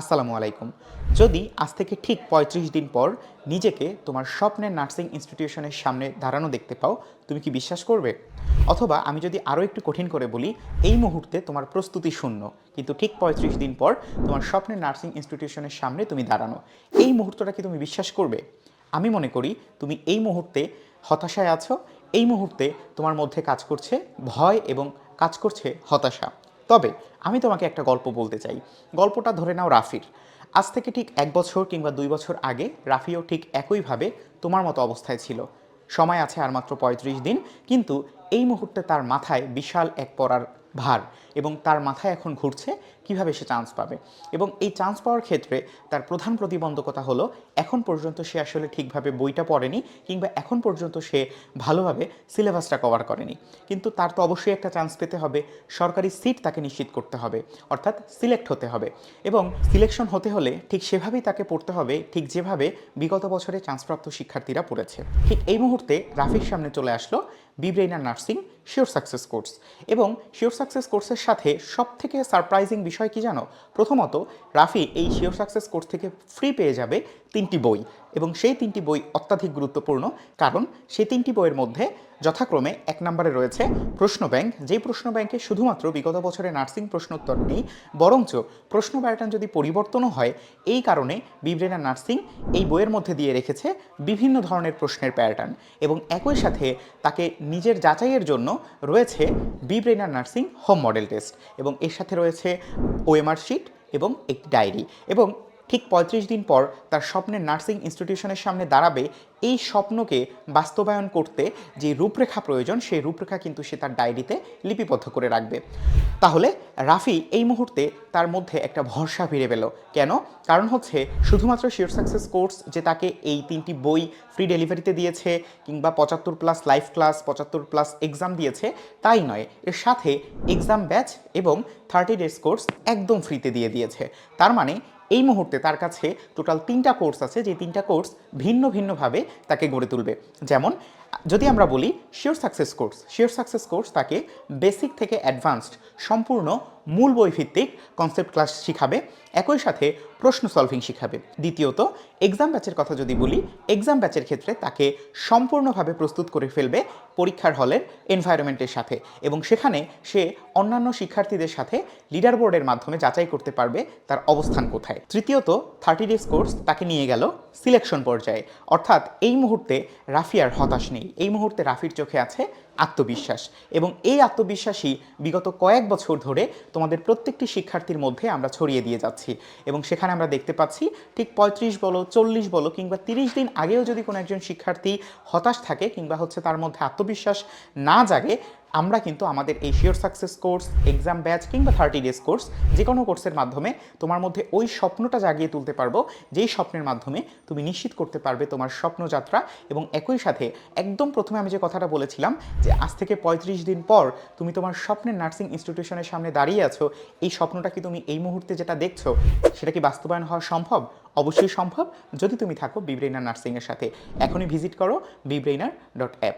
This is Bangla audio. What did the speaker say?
আসসালামু আলাইকুম। যদি আজ থেকে ঠিক পঁয়ত্রিশ দিন পর নিজেকে তোমার স্বপ্নের নার্সিং ইনস্টিটিউশনের সামনে দাঁড়ানো দেখতে পাও, তুমি কি বিশ্বাস করবে? অথবা আমি যদি আরও একটু কঠিন করে বলি, এই মুহূর্তে তোমার প্রস্তুতি শূন্য, কিন্তু ঠিক পঁয়ত্রিশ দিন পর তোমার স্বপ্নের নার্সিং ইনস্টিটিউশনের সামনে তুমি দাঁড়ানো, এই মুহূর্তটা কি তুমি বিশ্বাস করবে? আমি মনে করি তুমি এই মুহূর্তে হতাশায় আছো, এই মুহূর্তে তোমার মধ্যে কাজ করছে ভয় এবং কাজ করছে হতাশা। তবে আমি তোমাকে একটা গল্প বলতে চাই। গল্পটা ধরে নাও রাফির। আজ থেকে ঠিক এক বছর কিংবা দুই বছর আগে রাফিও ঠিক একইভাবে তোমার মতো অবস্থায় ছিল। সময় আছে আর মাত্র পঁয়ত্রিশ দিন, কিন্তু এই মুহূর্তে তার মাথায় বিশাল এক পড়ার ভার এবং তার মাথায় এখন ঘুরছে কীভাবে সে চান্স পাবে। এবং এই চান্স পাওয়ার ক্ষেত্রে তার প্রধান প্রতিবন্ধকতা হলো, এখন পর্যন্ত সে আসলে ঠিকভাবে বইটা পড়েনি কিংবা এখন পর্যন্ত সে ভালোভাবে সিলেবাসটা কভার করেনি। কিন্তু তার তো অবশ্যই একটা চান্স পেতে হবে, সরকারি সিট তাকে নিশ্চিত করতে হবে, অর্থাৎ সিলেক্ট হতে হবে। এবং সিলেকশন হতে হলে ঠিক সেভাবেই তাকে পড়তে হবে, ঠিক যেভাবে বিগত বছরে চান্সপ্রাপ্ত শিক্ষার্থীরা পড়েছে। ঠিক এই মুহূর্তে রাফির সামনে চলে আসলো Bebrainer nursing, sure success course এবং শিওর সাকসেস কোর্সের সাথে সব থেকে সারপ্রাইজিং বিষয় কি জানো? প্রথমত, রাফি এই শিওর সাকসেস কোর্স থেকে ফ্রি পেয়ে যাবে তিনটি বই এবং সেই তিনটি বই অত্যাধিক গুরুত্বপূর্ণ কারণ সেই তিনটি বইয়ের মধ্যে যথাক্রমে এক নম্বরে রয়েছে প্রশ্ন ব্যাংক। যেই প্রশ্ন ব্যাংকে শুধুমাত্র বিগত বছরে নার্সিং প্রশ্নোত্তর নেই, বরঞ্চ প্রশ্ন প্যাটার্ন যদি পরিবর্তনও হয়, এই কারণে বিব্রেনা নার্সিং এই বইয়ের মধ্যে দিয়ে রেখেছে বিভিন্ন ধরনের প্রশ্নের প্যাটার্ন এবং একই সাথে তাকে নিজের যাচাইয়ের জন্য রয়েছে Bebrainer nursing home model test এবং এর সাথে রয়েছে ওএমআর শিট এবং একটি ডায়েরি এবং ঠিক পঁয়ত্রিশ দিন পর তার স্বপ্নের নার্সিং ইনস্টিটিউশনের সামনে দাঁড়াবে এই স্বপ্নকে বাস্তবায়ন করতে যে রূপরেখা প্রয়োজন, সেই রূপরেখা কিন্তু সে তার ডায়েরিতে লিপিবদ্ধ করে রাখবে। তাহলে রাফি এই মুহূর্তে তার মধ্যে একটা ভরসা ফিরে পেল। কেন? কারণ হচ্ছে শুধুমাত্র শিওর সাকসেস কোর্স যে তাকে এই তিনটি বই ফ্রি ডেলিভারিতে দিয়েছে কিংবা পঁচাত্তর প্লাস লাইভ ক্লাস, পঁচাত্তর প্লাস এক্সাম দিয়েছে, তাই নয়, এর সাথে এক্সাম ব্যাচ এবং থার্টি ডেজ কোর্স একদম ফ্রিতে দিয়ে দিয়েছে। তার মানে এই মুহূর্তে তার কাছে টোটাল তিনটা কোর্স আছে যে তিনটা কোর্স ভিন্ন ভিন্নভাবে তাকে গড়ে তুলবে। যেমন, যদি আমরা বলি sure success course sure success course তাকে বেসিক থেকে অ্যাডভান্সড সম্পূর্ণ মূল বই ভিত্তিক কনসেপ্ট ক্লাস শিখাবে, একই সাথে প্রশ্ন সলভিং শিখাবে। দ্বিতীয়ত এক্সাম ব্যাচের কথা যদি বলি এক্সাম ব্যাচের ক্ষেত্রে তাকে সম্পূর্ণভাবে প্রস্তুত করে ফেলবে পরীক্ষার হলের এনভায়রনমেন্টের সাথে এবং সেখানে সে অন্যান্য শিক্ষার্থীদের সাথে লিডার বোর্ডের মাধ্যমে যাচাই করতে পারবে তার অবস্থান কোথায়। তৃতীয়ত থার্টি ডেজ কোর্স তাকে নিয়ে গেল সিলেকশন পর্যায়ে। অর্থাৎ এই মুহূর্তে রাফিয়ার হতাশ নেই। এই মুহূর্তে রাফির চোখে আছে আত্মবিশ্বাস। এবং এই আত্মবিশ্বাসই বিগত কয়েক বছর ধরে তোমাদের প্রত্যেকটি শিক্ষার্থীর মধ্যে আমরা ছড়িয়ে দিয়ে যাচ্ছি। এবং সেখানে আমরা দেখতে পাচ্ছি, ঠিক পঁয়ত্রিশ বলো, চল্লিশ বলো, কিংবা তিরিশ দিন আগেও যদি কোনো একজন শিক্ষার্থী হতাশ থাকে, কিংবা হচ্ছে তার মধ্যে আত্মবিশ্বাস না জাগে আমরা কিন্তু আমাদের এই sure success course exam batch কিংবা থার্টি ডেজ কোর্স যে কোনো কোর্সের মাধ্যমে তোমার মধ্যে ওই স্বপ্নটা জাগিয়ে তুলতে পারব, যেই স্বপ্নের মাধ্যমে তুমি নিশ্চিত করতে পারবে তোমার স্বপ্নযাত্রা এবং একই সাথে একদম প্রথমে আমি যে কথাটা বলেছিলাম যে আজ থেকে পঁয়ত্রিশ দিন পর তুমি তোমার স্বপ্নের নার্সিং ইনস্টিটিউশনের সামনে দাঁড়িয়ে আছো, এই স্বপ্নটা কি তুমি এই মুহূর্তে যেটা দেখছ, সেটা কি বাস্তবায়ন হওয়া সম্ভব? অবশ্যই সম্ভব। যদি তুমি থাকো বিব্রেইনার নার্সিংয়ের সাথে। এখনই ভিজিট করো বিব্রেইনার ডট অ্যাপ